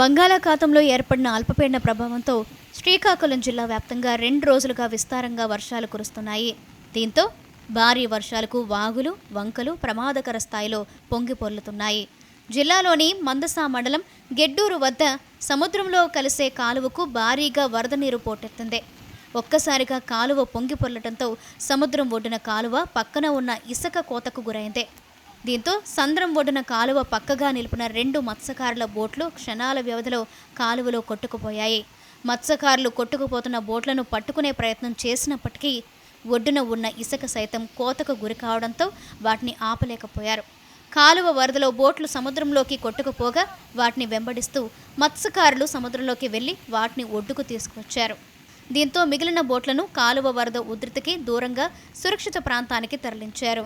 బంగాళాఖాతంలో ఏర్పడిన అల్పపీడన ప్రభావంతో శ్రీకాకుళం జిల్లా వ్యాప్తంగా రెండు రోజులుగా విస్తారంగా వర్షాలు కురుస్తున్నాయి. దీంతో భారీ వర్షాలకు వాగులు వంకలు ప్రమాదకర స్థాయిలో పొంగిపొర్లుతున్నాయి జిల్లాలోని మందసా మండలం గెడ్డూరు వద్ద సముద్రంలో కలిసే కాలువకు భారీగా వరద నీరు పోటెత్తింది. ఒక్కసారిగా కాలువ పొంగిపొర్లటంతో సముద్రం ఒడ్డున కాలువ పక్కన ఉన్న ఇసుక కోతకు గురైంది. దీంతో సంద్రం ఒడ్డున కాలువ పక్కగా నిలిపిన రెండు మత్స్యకారుల బోట్లు క్షణాల వ్యవధిలో కాలువలో కొట్టుకుపోయాయి. మత్స్యకారులు కొట్టుకుపోతున్న బోట్లను పట్టుకునే ప్రయత్నం చేసినప్పటికీ ఒడ్డున ఉన్న ఇసుక సైతం కోతకు గురి కావడంతో వాటిని ఆపలేకపోయారు. కాలువ వరదలో బోట్లు సముద్రంలోకి కొట్టుకుపోగా వాటిని వెంబడిస్తూ మత్స్యకారులు సముద్రంలోకి వెళ్ళి వాటిని ఒడ్డుకు తీసుకువచ్చారు. దీంతో మిగిలిన బోట్లను కాలువ వరద ఉధృతికి దూరంగా సురక్షిత ప్రాంతానికి తరలించారు.